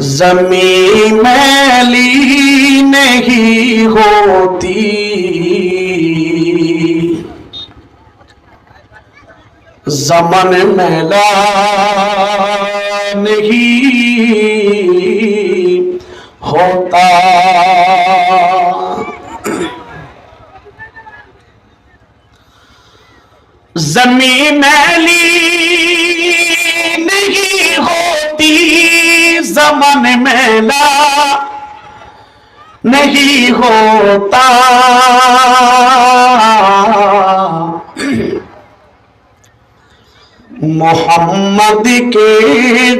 जमी मैली नहीं होती जमन मैला नहीं होता जमी मैली دامن میلا نہیں ہوتا۔ محمد کے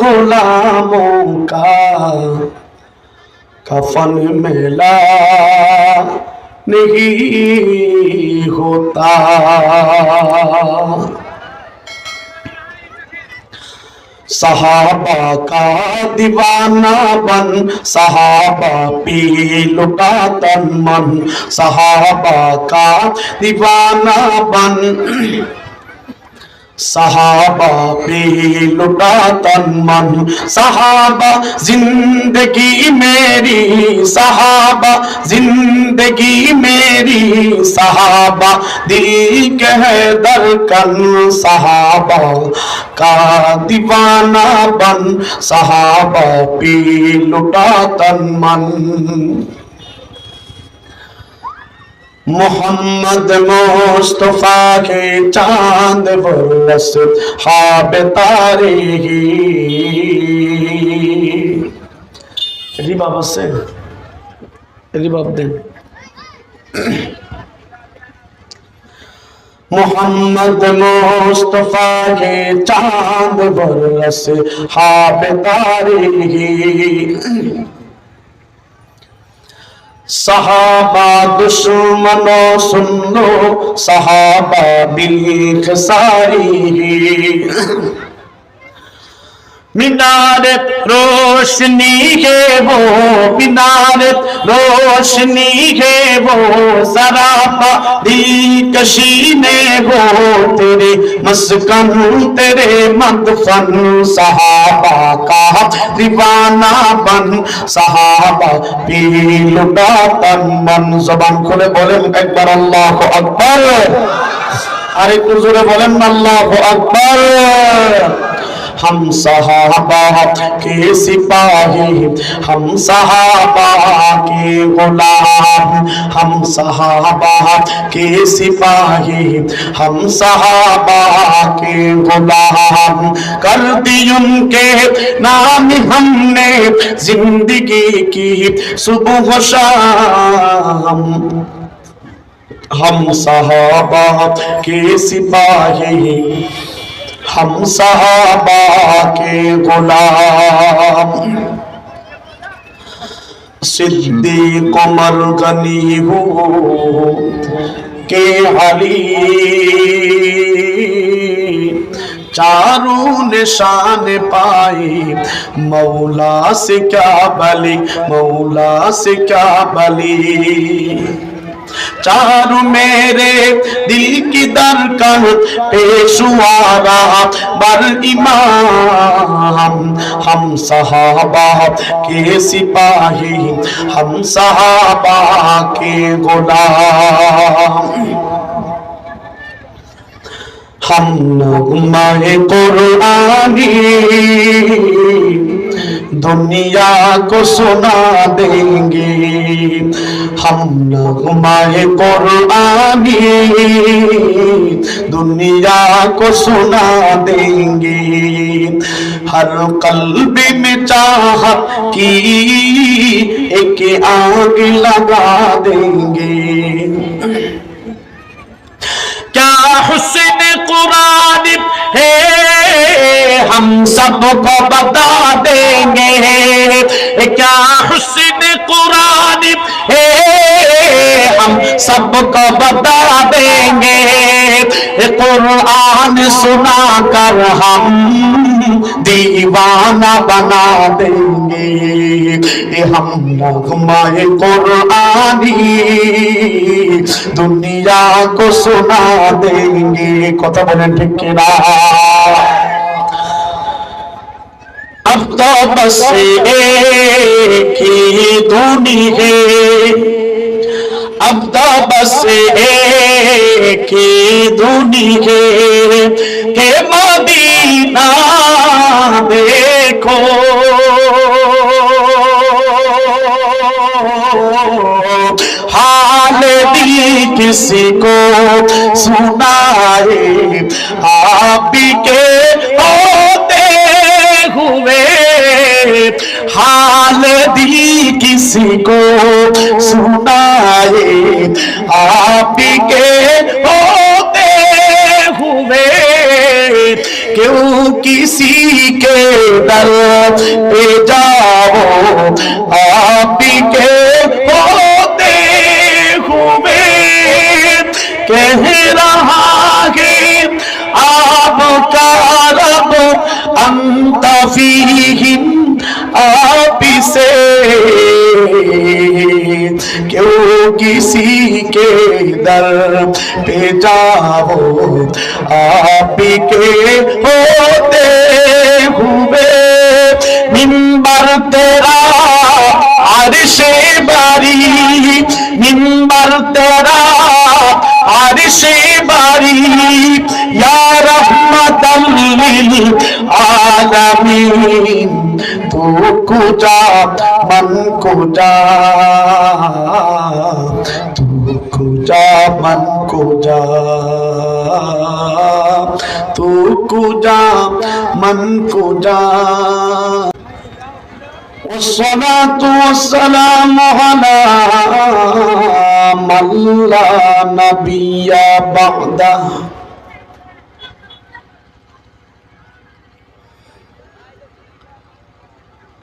غلاموں کا کفن میلا نہیں ہوتا۔ সাহাবা কা দিবানা বন সাহাবা পি লুকা তন মন সাহাবা কা দিবানা বন। সাহাবা পে লুটা তন মন। সাহাবা, জিন্দগি মেরি। সাহাবা, জিন্দগি মেরি। সাহাবা দিল কে দরকন সাহাবা, কা দিওয়ানা বন। সাহাবা পে লুটা তন মন। মোহাম্মদ মোস্তফা কে চাঁদ বলস হাবে তারে। রিবাব আছে? রিবাব দেন। মোহাম্মদ মোস্তফা কে চাঁদ বলস হাবে তারে। সাহাবা দুশ্মন সুন্নো সাহাবা বিলিখ সারি मीनारत रोशनी है वो मीनारत रोशनी है वो सरापा दी कशी ने वो तेरे मस्कन तेरे मदफन सहाबा का दीवाना बन सहाबा पी लुटा तन मन जबान खुले बोले एक बार अल्लाह को अकबर अरे कुजुरे बोले अल्लाह को अकबर हम सहाबा के सिपाही हम सहाबा के गुलाम हम सहाबा के सिपाही हम सहाबा के गुलाम कर दी उनके नाम हमने जिंदगी की सुबह शाम हम सहाबा के सिपाही ہم صحابہ کے غلام صدیق عمر غنی ہو کہ علی چاروں نشان پائی مولا سے کیا بلی، مولا سے کیا بلی؟ चारू मेरे दिल की दरकन पेशुआरा बर इमाम हम सहाबा के सिपाही हम सहाबा के गुलाम हम नगमाए कुरानी دنیا کو سنا دیں گے۔ ہم نغمہ قرآنی دنیا کو سنا دیں گے۔ ہر قلب میں چاہت کی ایک آگ لگا دیں گے۔ کیا حسن قرآن ہے हम सबको बता देंगे क्या हुसन कुरान है हम सबको बता देंगे कुरान सुना कर हम दीवाना बना देंगे हम नगमाए कुरानी दुनिया को सुना देंगे कथा बोलें ठीक ना अब तो बस एक ही धुनी है अब तो बस एक ही धुनी है के मदीना देखो हाल दिल किसी को सुनाए आप के होते ہوئے۔ حال دی کسی کو سنائے۔ آپ کے ہوتے ہوئے۔ کیوں کسی کے در پہ جاؤ آپ से क्यों किसी के दर पे जाओ आप के होते हुए मिंबर तेरा अरशे बारी मिंबर तेरा अरशे बारी या रहमतल लिल आलमीन तू कुजा मन कुजा तू कुजा मन कुजा तू कुजा मन कुजा والصلاة والسلام على من لا نبي بعده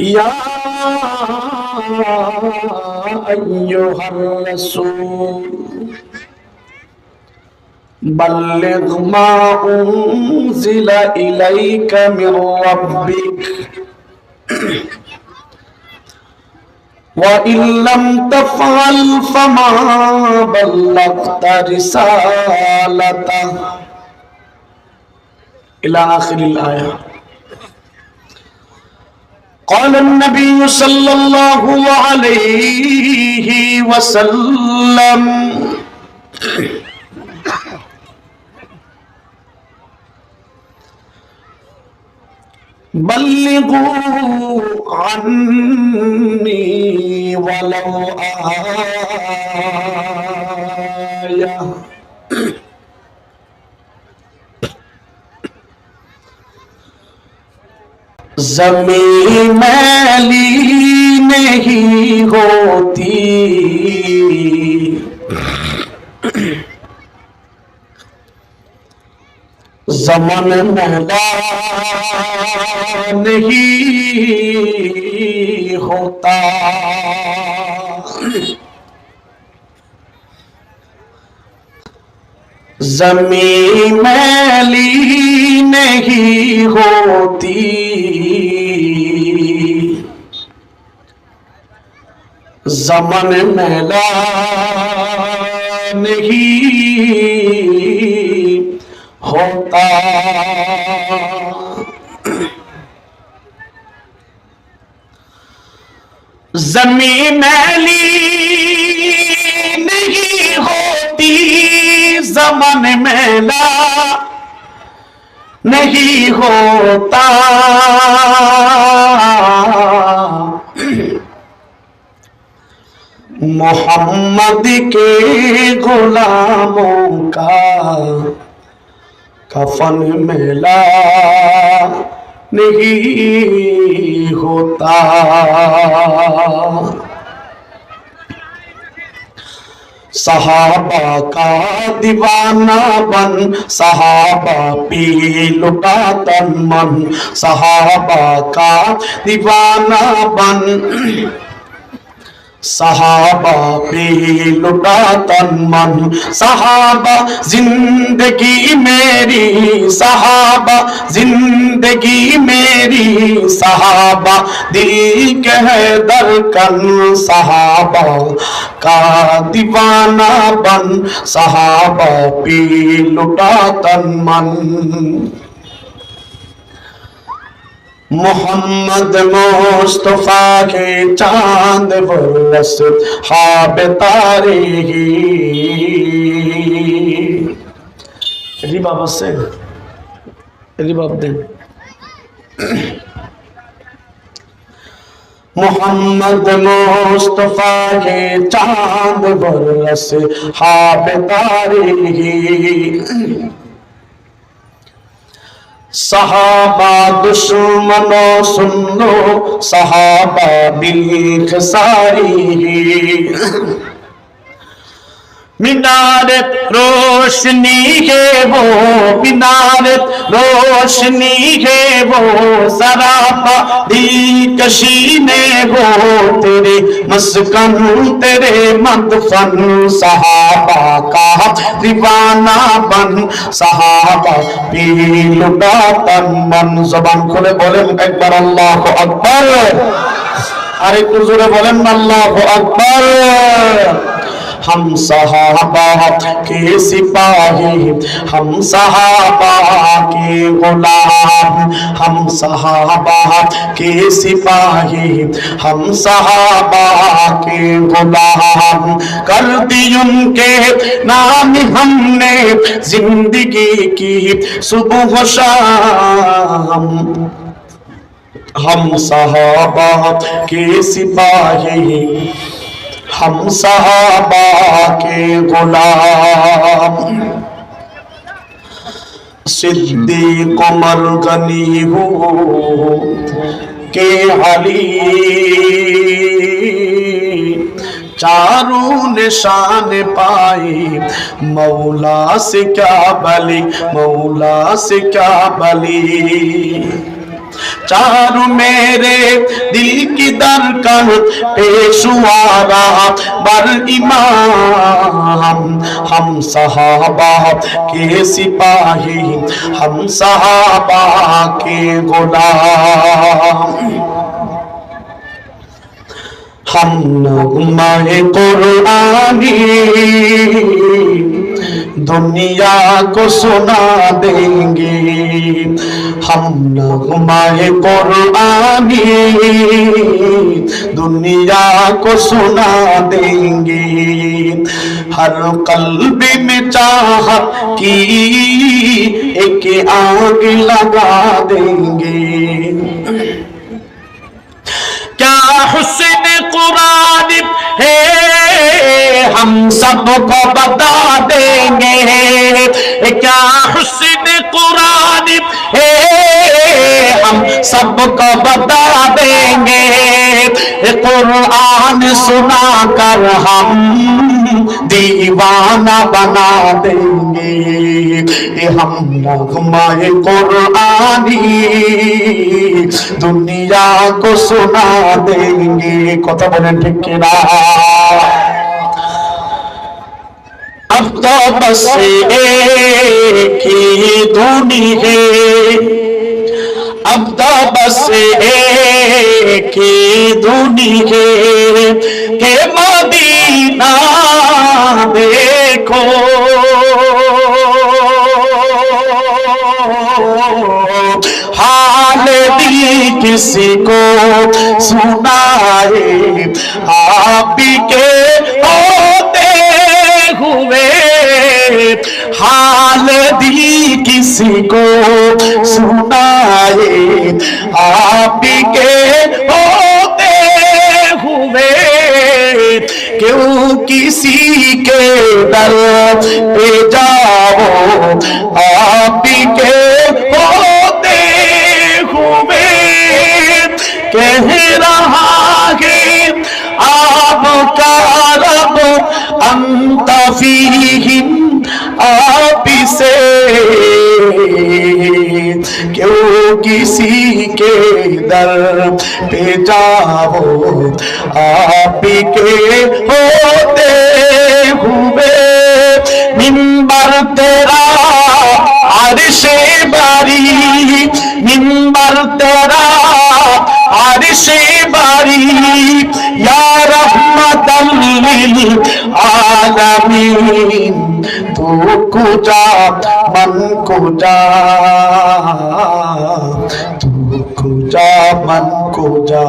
يا أيها الرسول بلغ ما أنزل إليك من ربك وإن لم تفعل فما بلغت رسالته. إلى آخر الآية. قال النبي صلى الله عليه وسلم. بلغوا عني ولو آية. زمین میلی نہیں ہوتی۔ زمن مولا نہیں ہوتا۔ زمین میلی نہیں ہوتی۔ زمن میلا نہیں ہوتا۔ زمین میلی زمن میلا نہیں ہوتا۔ محمد کے غلاموں کا کفن میلا نہیں ہوتا۔ صحابہ کا دیوانہ بن صحابہ پی لٹا تن من صحابہ کا دیوانہ بن সাহাবা বেলুকা তন্মন সাহাবা, জিন্দগি মেরি। সাহাবা, জিন্দগি মেরি। সাহাবা দিল কে দরকন সাহাবা, কা দিওয়ানা বন। সাহাবা বেলুকা তন্মন মোহাম্মদ মোস্তফা কে চাঁদ বরস হাবে তারে রিবাব আছে? রিবাব দেন মোহাম্মদ মোস্তফা কে চাঁদ বরস হাবে তারে সাহাবা দুশ্মন সুন্নো সাহাবা বিলিখ সারি मीनारत रोशनी है वो मीनारत रोशनी है वो सरापा दी कशीने वो तेरे मस्कन तेरे मदफन सहाबा का दीवाना बन सहाबा पीलुटा तन मन जबान खुले बोले एक बार अल्लाह को अकबर अरे कुजुरे बोले अल्लाह को अकबर ہم صحابہ کے سپاہی ہم صحابہ کے غلام ہم صحابہ کے سپاہی ہم صحابہ کے غلام کر دی ان کے نام ہم نے زندگی کی صبح و شام ہم صحابہ کے سپاہی ہم صحابہ کے غلام صدیق عمر غنی ہو کہ علی چاروں نشان پائی مولا سے کیا بلی مولا سے کیا بلی چار میرے دل کی در کا پیشوارا بر امام، ہم صحابہ کے سپاہی، ہم صحابہ کے غلام۔ ہم نغمہ قرآنی دنیا کو سنا دیں گے۔ हम नगमाए कुरानी दुनिया को सुना देंगे हर कल्ब में चाह की एक आग लगा देंगे क्या हुस्न कुरान है हम सबको बता देंगे क्या सबको बता देंगे कुरान सुना कर हम दीवाना बना देंगे हम नगमाए कुरानी दुनिया को सुना देंगे कथा बोले ठीक ना अब तो बस एक ही धुनी है अब तो बस एक ही धुनी है के मदीना देखो हाल दिल किसी को सुनाए आप के होते हुए نے کسی کو سنائے؟ آپ کے ہوتے ہوئے کیوں کسی کے در پہ جاؤ؟ آپ کے ہوتے ہوئے کہہ رہا ہے، آپ کا رب انتفی किसी के दर पे जाओ आप के होते हुए मिंबर तेरा अरशे बारी मिंबर तेरा अरशे बारी या रहमतल लिल आलमीन কুজা মন কুজা তু কুজা মন কুজা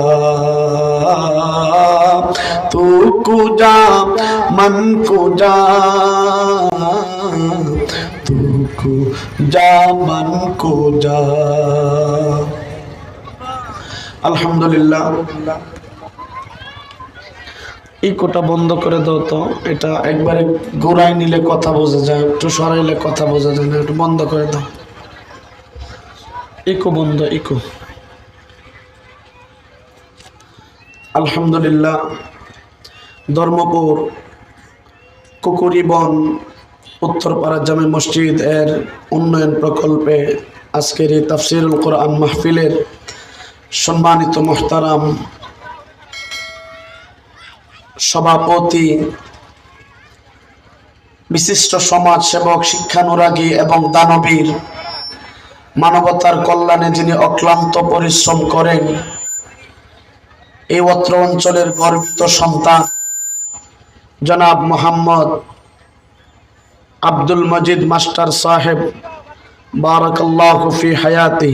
তু কুজা মন কুজা তু কুজা মন কুজা আলহামদুলিল্লাহ। এই কোটা বন্ধ করে দাও তো। এটা একবারে ঘোরায় নিলে কথা বোঝা যায়, একটু সরাইলে কথা বোঝা যায় না, একটু বন্ধ করে দাও। ইকো বন্ধ, ইকো। আলহামদুলিল্লাহ, ধর্মপুর কুকুরিবন উত্তরপাড়া জামে মসজিদ এর উন্নয়ন প্রকল্পে আজকের এই তাফসিরুল কোরআন মাহফিলের সম্মানিত মোহতারাম সভাপতি, বিশিষ্ট সমাজ সেবক শিক্ষানুরাগী এবং দানবীর মানবতার কল্যাণে যিনি অক্লান্ত পরিশ্রম করেন, এই অত্র অঞ্চলের গর্বিত সন্তান জনাব মোহাম্মদ আব্দুল মজিদ মাস্টার সাহেব, বারাকাল্লাহ ফি হায়াতি।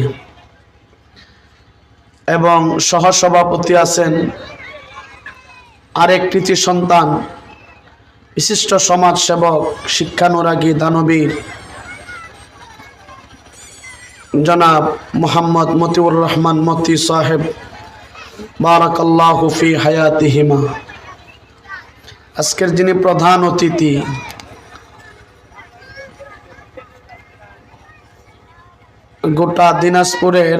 এবং সহসভাপতি আছেন আরেক কৃতি সন্তান। বিশিষ্ট সমাজ সেবক শিক্ষানুরাগী, দানবীর। জনাব মোহাম্মদ মতিউর রহমান মতি সাহেব, বারাকাল্লাহ ফি হায়াতিহিমা। আজকের যিনি প্রধান অতিথি, গোটা দিনাজপুরের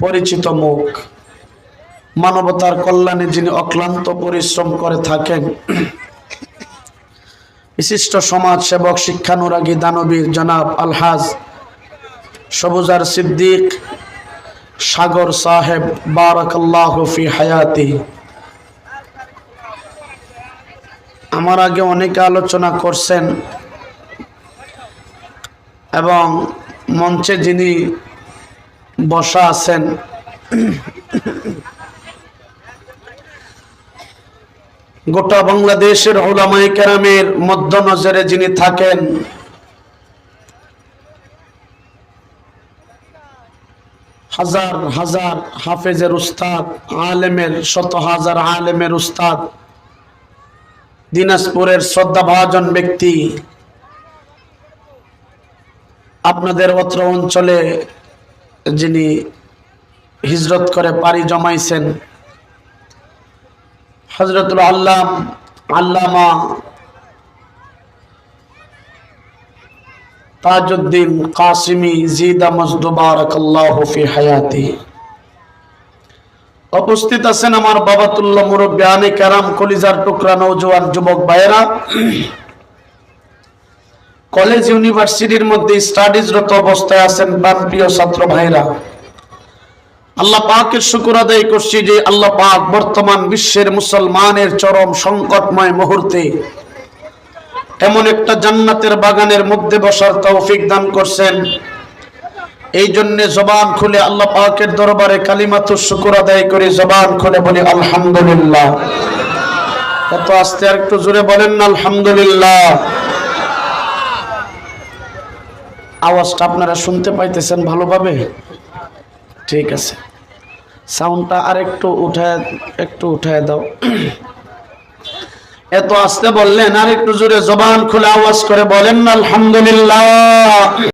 পরিচিত মুখ। মানবতার কল্যাণে যিনি অক্লান্ত পরিশ্রম করে থাকেন, বিশিষ্ট সমাজ সেবক শিক্ষানুরাগী, দানবীর জনাব আলহাজ সবুজার সিদ্দিক সাগর সাহেব, বারাকাল্লাহ হায়াতি। আমার আগে অনেকে আলোচনা করছেন এবং মঞ্চে যিনি বসা আছেন গোটা বাংলাদেশের ওলামাই কেরামের মধ্য নজরে যিনি থাকেন, হাজার হাজার হাফেজের উস্তাদ, আলেমের, শত হাজার আলেমের উস্তাদ, দিনাজপুরের শ্রদ্ধাভাজন ব্যক্তি, আপনাদের অত্র অঞ্চলে যিনি হিজরত করে পাড়ি জমাইছেন হজরতুল আল্লাহ আল্লামা তাজউদ্দিন কাসিমি জিদা মজদুবারক ফি হায়াতি। উপস্থিত আছেন আমার বাবাতুল্লাহ মুরব্বী আনে কারাম কলিজার টুকরা নৌজওয়ান যুবক ভাইয়েরা। কলেজ ইউনিভার্সিটির মধ্যে স্টাডিজরত অবস্থায় আছেন প্রাণপ্রিয় ছাত্র ভাইরা আল্লাহ পাকের শুকুর আদায় করছি যে আল্লাহ পাক বর্তমান বিশ্বের মুসলমানের চরম সংকটময় মুহূর্তে এমন একটা জান্নাতের বাগানের মধ্যে বসার তৌফিক দান করছেন। এই জন্য জবান খুলে আল্লাহ পাকের দরবারে কালিমাত শুকুর আদায় করে জবান খুলে বলি, আলহামদুলিল্লাহ। এত আস্তে আর একটু জোরে বলেন না, আলহামদুলিল্লাহ। আওয়াজটা আপনারা শুনতে পাইতেছেন ভালোভাবে? ঠিক আছে। সাউন্ডটা আর একটু উঠায় একটু উঠায় দাও। এত আসতে বললেন আর একটু জোরে জবান খুলে আওয়াজ করে বলেন, আলহামদুলিল্লাহ।